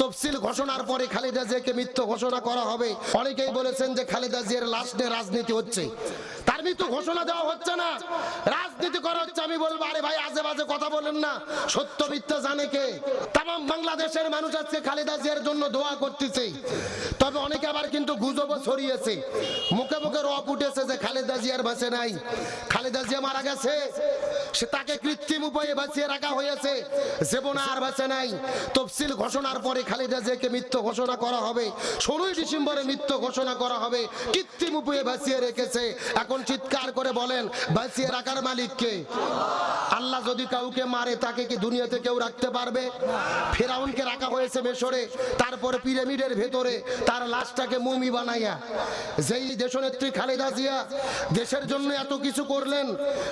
তফসিল ঘোষণার পরে খালেদা জিয়াকে মৃত্যু ঘোষণা করা হবে। অনেকেই বলেছেন যে খালেদা জিয়ার লাশ নিয়ে রাজনীতি হচ্ছে। তার মৃত্যু ঘোষণা দেওয়া হচ্ছে না। রাজনীতি করা হচ্ছে, আমি বলব, আরে ভাই আজে বাজে কথা বলেন না। সত্য মিথ্যা জানে কে? তাম বাংলাদেশের মানুষ আজকে খালেদা জিয়ার জন্য দোয়া করতেছে। তবে অনেকে আবার কিন্তু গুজবও ছড়িয়েছে। মুখে মুখে রপ উঠেছে যে খালেদা জিয়ার বাঁচে নাই। খালেদা জিয়া মারা গেছে। সে তাকে কৃত্রিম উপায়ে বাঁচিয়ে রাখা হয়েছে। জীবনে আর বাঁচে নাই। তফসিল ঘোষণার পরে খালেদা জিয়াকে মৃত্যু ঘোষণা করা হবে। ষোলোই ডিসেম্বরে মৃত্যু ঘোষণা করা হবে। কৃত্রিম উপায়ে বাঁচিয়ে রেখেছে। এখন চিৎকার করে বলেন, বাঁচিয়ে রাখার মালিককে আল্লাহ যদি কাউকে মারে, তাকে কি দুনিয়াতে কেউ রাখতে পারবে? ফেরাউনকে রাখা হয়েছে মেশরে, তারপরে পিরামিডের ভেতরে, তার লাশটাকে মুমি বানাইয়া। যেই দেশনেত্রী খালেদা জিয়া, দেশের জন্য এত কিছু করলেন,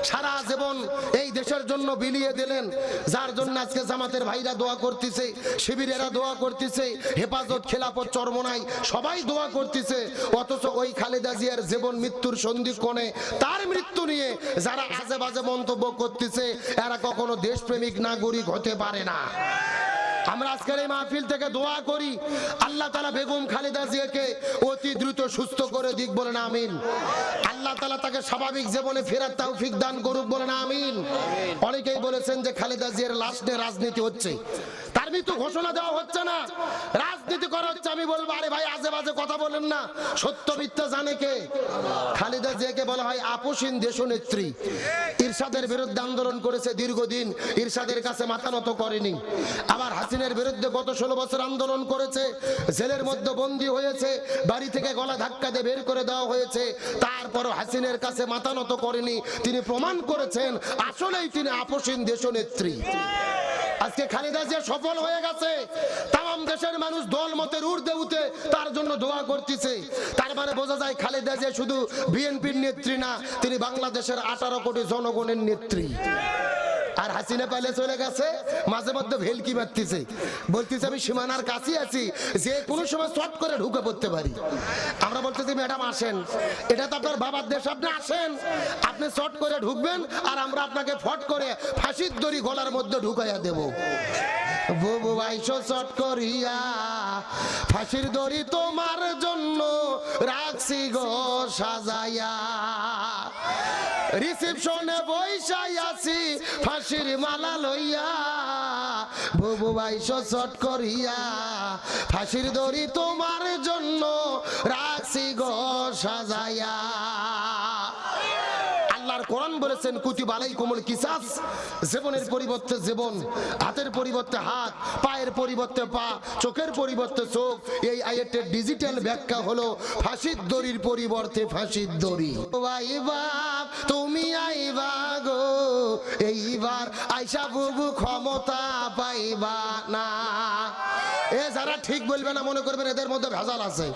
সারা জীবন এই দেশের জন্য বিলিয়ে দিলেন, যার জন্য আজকে জামাতের ভাইরা দোয়া করতেছে, শিবিরেরা দোয়া করতেছে, হেফাজত খেলাপথ চরমনাই, সবাই দোয়া করতেছে, অথচ ওই খালেদা জিয়ার জীবন মৃত্যুর সন্ধিক্ষণে তার মৃত্যু নিয়ে যারা আজে বাজে মন্তব্য করতেছে, এরা কখনো দেশপ্রেমিক নাগরিক হতে পারে না। আমরা আজকের এই মাহফিল থেকে দোয়া করি, আল্লাহ তালা বেগম খালেদা জিয়াকে অতি দ্রুত সুস্থ করে দিক বলেন, আমিন। আল্লাহ তালা তাকে স্বাভাবিক জীবনে ফেরার তৌফিক দান করুক বলেন, আমিন। অনেকেই বলেছেন যে খালেদা জিয়ার লাশ নিয়ে রাজনীতি হচ্ছে। মৃত্যু ঘোষণা দেওয়া হচ্ছে না। রাজনীতি করা হচ্ছে, আমি বলব, আরে ভাই আজে বাজে কথা বলেন না। সত্য মিথ্যা জানে কে? খালেদা জিয়াকে বলা হয় আপোষহীন দেশনেত্রী ইরশাদের বিরুদ্ধে আন্দোলন করেছে দীর্ঘদিন, ইরশাদের কাছে মাথা নত করেনি। আবার হাসিনের বিরুদ্ধে গত ষোলো বছর আন্দোলন করেছে, জেলের মধ্যে বন্দী হয়েছে, বাড়ি থেকে গলা ধাক্কা দিয়ে বের করে দেওয়া হয়েছে। তারপরও হাসিনের কাছে মাথা নত করেনি। তিনি প্রমাণ করেছেন, আসলেই তিনি আপোষহীন দেশনেত্রী আজকে খালেদা জিয়া সফল হয়ে গেছে। তাম দেশের মানুষ দল মতের উর্দে উঠে তার জন্য দোয়া করতেছে। তার মানে বোঝা যায় খালেদা জিয়া শুধু বিএনপির নেত্রী না, তিনি বাংলাদেশের আঠারো কোটি জনগণের নেত্রী। আর হাসিনা পাইলে চলে গেছে, মাঝে মধ্যে ভেলকি মারতেছে। বলতেছে, আমি সীমানার কাছে আছি, যে কোনো সময় শর্ট করে ঢুকে পড়তে পারি। আমরা বলতেছি, ম্যাডাম, আসেন। এটা তো আপনার বাবার দেশ, আপনি আসেন। আপনি শর্ট করে ঢুকবেন আর আমরা আপনাকে ফট করে ফাঁসির দড়ি গলার মধ্যে ঢুকাইয়া দেব। বুবু চট করিয়া, ফাঁসির দড়ি তোমার জন্য রাখছি গো, সাজাইয়া। রিসেপশনে বৈশাই আছি, ফাঁসির মালা লইয়া বুবু বাইশো চট করিয়া। ফাঁসির দড়ি তোমার জন্য রাখছি গো সাজাইয়া। কোরআন বলেছেন কুতি বালাই কোমল কিসাস। জীবনের পরিবর্তে জীবন, হাতের পরিবর্তে হাত, পায়ের পরিবর্তে পা, চোখের পরিবর্তে চোখ। এই আয়াতের ডিজিটাল ব্যাখ্যা হলো ফাঁসির দড়ির পরিবর্তে ফাঁসির দড়ি। তুমি আইবা গো, এইবার আইসা বুবু ক্ষমতা পাইবা না। এ যারা ঠিক বলবে না, মনে করবেন এদের মধ্যে ভেজাল আছে।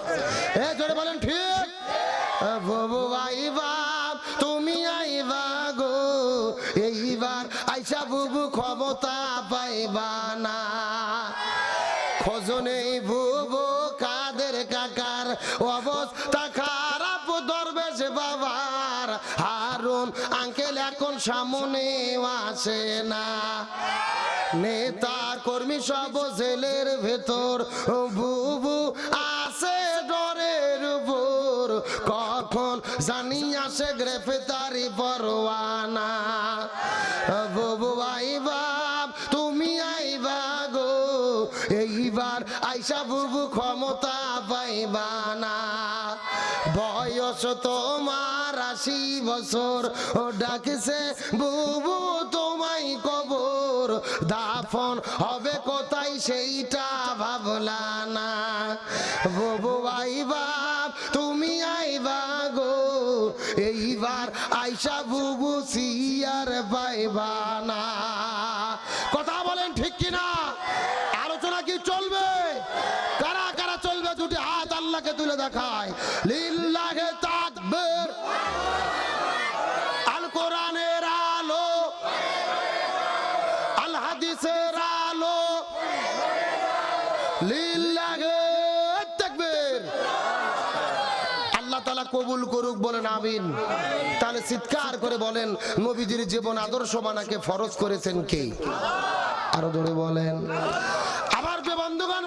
এ জোরে বলেন, ঠিক? বাবু ভাই বাপ তুমি আইসা বুবু ক্ষমতা পাইবা না। খোঁজনে বুবু কাদের কাকার অবস্থা খারাপ, দরবেশ বাবার হারুন আঙ্কেল এখন সামনে আসে না। নেতা কর্মী সব জেলের ভেতর বুবু আছে ডরের উপর। কখন জানি আসে গ্রেফতারি পরোয়ানা তোমার আশি বছর। ও ডাকছে, বুবু, তোমায় কবর। দাফন হবে কোথায় সেইটা ভাবলা না। বুবু ভাই বাপ তুমি আইবা গো। এইবার আইসা বুবু, সিয়ার পাইবা না। কবুল করুক বলেন, আমিন। তাহলে চিৎকার করে বলেন, নবীজির জীবন আদর্শ বানাকে ফরজ করেছেন কে? আরও ধরে বলেন।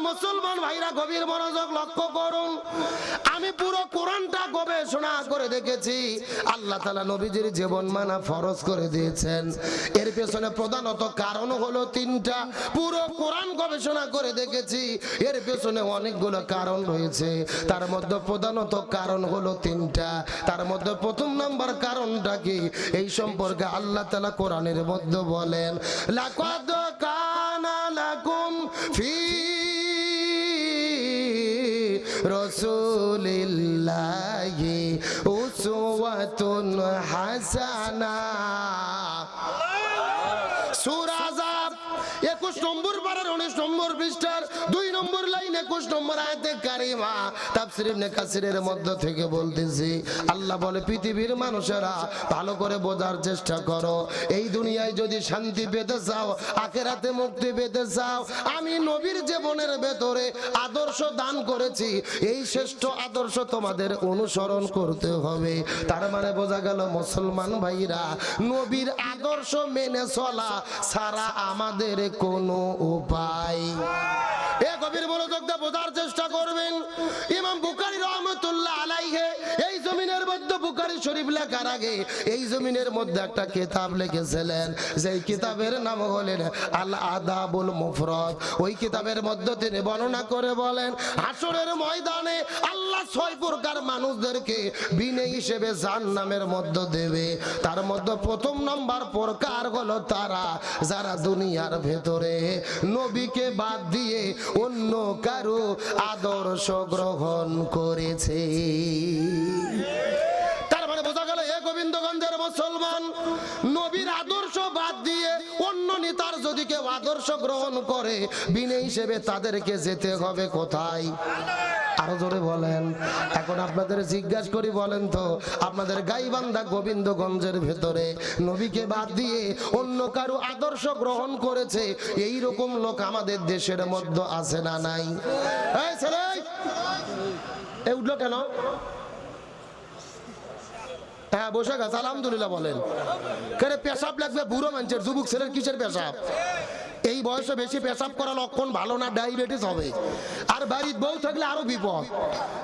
মুসলমান ভাইরা গভীর মনোযোগ লক্ষ্য করুন। আমি পুরো কোরআনটা গবেষণা করে দেখেছি। আল্লাহ তালা নবীজির জীবন মানা ফরজ করে দিয়েছেন। এর পেছনে প্রধানত কারণ হলো তিনটা। পুরো কোরআন গবেষণা করে দেখেছি। এর পেছনে অনেকগুলো কারণ রয়েছে। তার মধ্যে প্রধানত কারণ হলো তিনটা। তার মধ্যে প্রথম নম্বর কারণটা কি? এই সম্পর্কে আল্লাহ তালা কোরআনের মধ্যে বলেন, লাকাদ Jesús. নম্বর পারার 19 নম্বর পৃষ্ঠার দুই নম্বর লাইন 21 নম্বর আয়াতে কারিমা মধ্য থেকে বলতেছি, আল্লাহ বলে, পৃথিবীর মানুষেরা ভালো করে বোঝার চেষ্টা করো। এই দুনিয়ায় যদি শান্তি পেতে চাও, আখেরাতে মুক্তি পেতে চাও, আমি নবীর জীবনের ভেতরে আদর্শ দান করেছি, এই শ্রেষ্ঠ আদর্শ তোমাদের অনুসরণ করতে হবে। তার মানে বোঝা গেল, মুসলমান ভাইরা, নবীর আদর্শ মেনে চলা ছাড়া আমাদের কোনো উপায় Bye. এ গভীর মনোযোগ দিয়ে বোঝার চেষ্টা করবেন। ইমাম বুখারী রহমতুল্লাহ আলাইহে, এই জমিনের মধ্যে বুখারী শরীফ লেখার আগে এই জমিনের মধ্যে একটা কিতাব লিখেছিলেন। যেই কিতাবের নাম হলেন আল আদাবুল মুফরদ। ওই কিতাবের মধ্যে তিনি বর্ণনা করে বলেন হাসরের ময়দানে আল্লাহ ছয় প্রকার মানুষদেরকে বিনে হিসেবে জাহান্নামের মধ্য দেবে। তার মধ্যে প্রথম নাম্বার প্রকার হলো তারা, যারা দুনিয়ার ভেতরে নবীকে বাদ দিয়ে অন্য কারও আদর্শ গ্রহণ করেছে। তার মানে বোঝা গেল এ গোবিন্দগঞ্জের মুসলমান বাদ দিয়ে অন্য নেতার যদি কেউ আদর্শ গ্রহণ করে বিনে হিসেবে তাদেরকে যেতে হবে কোথায়? আরও জোরে বলেন। এখন আপনাদের জিজ্ঞাসা করি বলেন তো, আপনাদের গাইবান্ধা গোবিন্দগঞ্জের ভেতরে নবীকে বাদ দিয়ে অন্য কারও আদর্শ গ্রহণ করেছে এই রকম লোক আমাদের দেশের মধ্যে আছে না নাই? এই ছেলে এ উঠল কেন? হ্যাঁ বসে গেছে, আলহামদুলিল্লাহ বলেন। কেন পেশাব লাগবে? বুড়ো মানুষের, যুবক ছেলের কিসের পেশাব? এই বয়সে বেশি পেশাব করা লক্ষণ ভালো না, ডায়াবেটিস হবে। আর বাড়ির বউ থাকলে আরও বিপদ।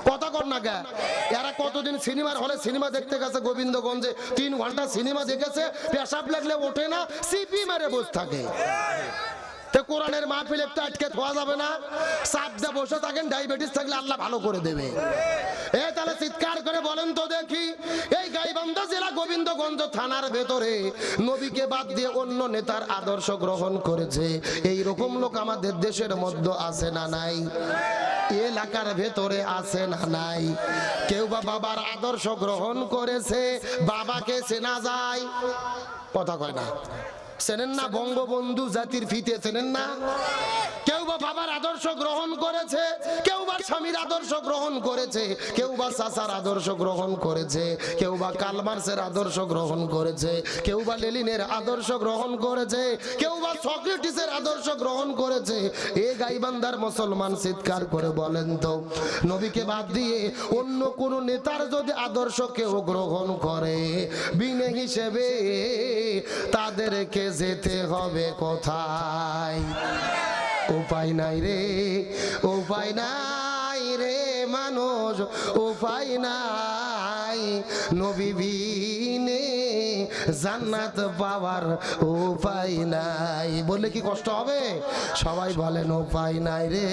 কথা কর না এরা কতদিন সিনেমার হলে সিনেমা দেখতে গেছে গোবিন্দগঞ্জে? তিন ঘণ্টা সিনেমা দেখেছে, পেশাব লাগলে ওঠে না, সিপি মেরে বসে থাকে। কোরআনের মাহফিল একটু আটকে থোয়া যাবে না? চাপ দিয়ে বসে থাকেন, ডায়াবেটিস থাকলে আল্লাহ ভালো করে দেবে। তাহলে চিৎকার করে বলেন তো দেখি। এই গাইবান্ধা জেলা গোবিন্দগঞ্জ থানার ভেতরে নবীকে বাদ দিয়ে অন্য নেতার আদর্শ গ্রহণ করেছে। এই রকম লোক আমাদের দেশের মধ্যে আছে না নাই? এলাকার ভেতরে আছে না নাই? কেউ বা বাবার আদর্শ গ্রহণ করেছে, বাবাকে চেনা যায়। কথা কয় না। চেনেন না বঙ্গবন্ধু জাতির ফিতে চেনেন না? কেউ বা বাবার আদর্শ গ্রহণ করেছে, কেউ বা স্বামীর আদর্শ গ্রহণ করেছে, কেউ বা চাচার আদর্শ গ্রহণ করেছে, কেউ বা কালমার্সের আদর্শ গ্রহণ করেছে, কেউ বা লেলিনের আদর্শ গ্রহণ করেছে, কেউ বা সক্রেটিসের আদর্শ গ্রহণ করেছে। এ গাইবান্দার মুসলমান চিৎকার করে বলেন তো, নবীকে বাদ দিয়ে অন্য কোন নেতার যদি আদর্শ কেউ গ্রহণ করে, বিনে হিসেবে তাদেরকে যেতে হবে কোথায়? উপায় নাই রে উপায় নাই রে মানুষ উপায় নাই। নবী বিনে জান্নাত পাওয়ার উপায় নাই। বললে কি কষ্ট হবে? সবাই বলেন উপায় নাই রে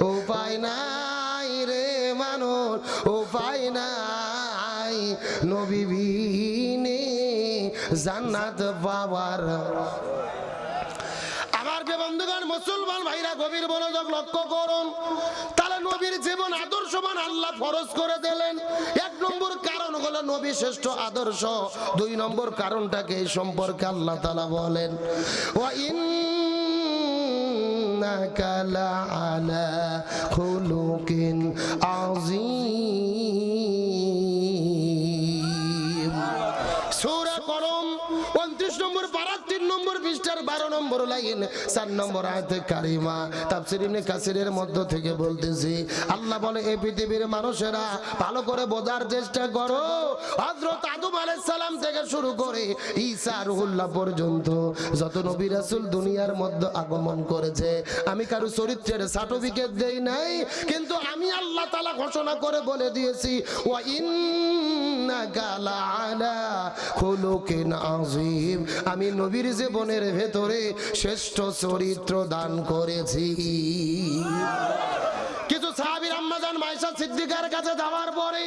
উপায় নাই রে মানুষ উপায় নাই। নবী বিনে জান্নাত পাওয়ার মুসলমান ভাইরা গভীর মনোযোগ লক্ষ্য করুন। তাহলে নবীর জীবন আদর্শবান আল্লাহ ফরজ করে দিলেন। এক নম্বর কারণ হলো নবী শ্রেষ্ঠ আদর্শ। দুই নম্বর কারণটাকে এই সম্পর্কে আল্লাহ তালা বলেন ও ইন্নাকা আলা খুলুকিন সূরা পৃষ্ঠার বারো নম্বর লাইন, চার নম্বর আয়তে কারিমা ইবনে কাসিরের মধ্য থেকে বলতেছি, আল্লাহ বলে এই পৃথিবীর মানুষেরা ভালো করে বোঝার চেষ্টা করো। আদম সালাম থেকে শুরু করে ঈসা রুহুল্লাহ পর্যন্ত যত নবী রাসূল দুনিয়ার মধ্যে আগমন করেছে, আমি কারও চরিত্রের সার্টিফিকেট দেই নাই, কিন্তু আমি আল্লাহ তাআলা ঘোষণা করে বলে দিয়েছি, ওয়া ইন্নাকা আমি নবীর জীবনের ভেতরে শ্রেষ্ঠ চরিত্র দান করেছি। কিছু সাহাবীর আম্মাজান মাইশা সিদ্দিকার কাছে যাওয়ার পরে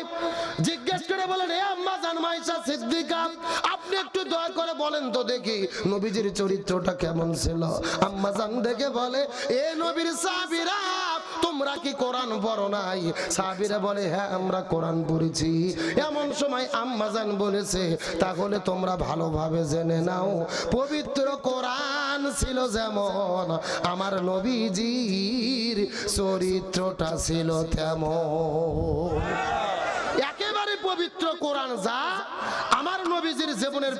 জিজ্ঞেস করে বলেন হে আম্মাজান মাইশা সিদ্দিকা আপনি একটু দয়া করে বলেন তো দেখি নবীজির চরিত্রটা কেমন ছিল? আম্মাজান দেখে বলে, এ নবীর সাহাবীরা তোমরা কি কোরআন পড়ো নাই? সাহাবীরা বলে হ্যাঁ আমরা কোরআন পড়েছি। এমন সময় আম্মাজান বলেছে, তাহলে তোমরা ভালোভাবে জেনে নাও, পবিত্র কোরআন ছিল যেমন, আমার নবীজির চরিত্রটা ছিল তেমন। একেবারে পবিত্র কোরআন যা আমার নবীজির জীবনের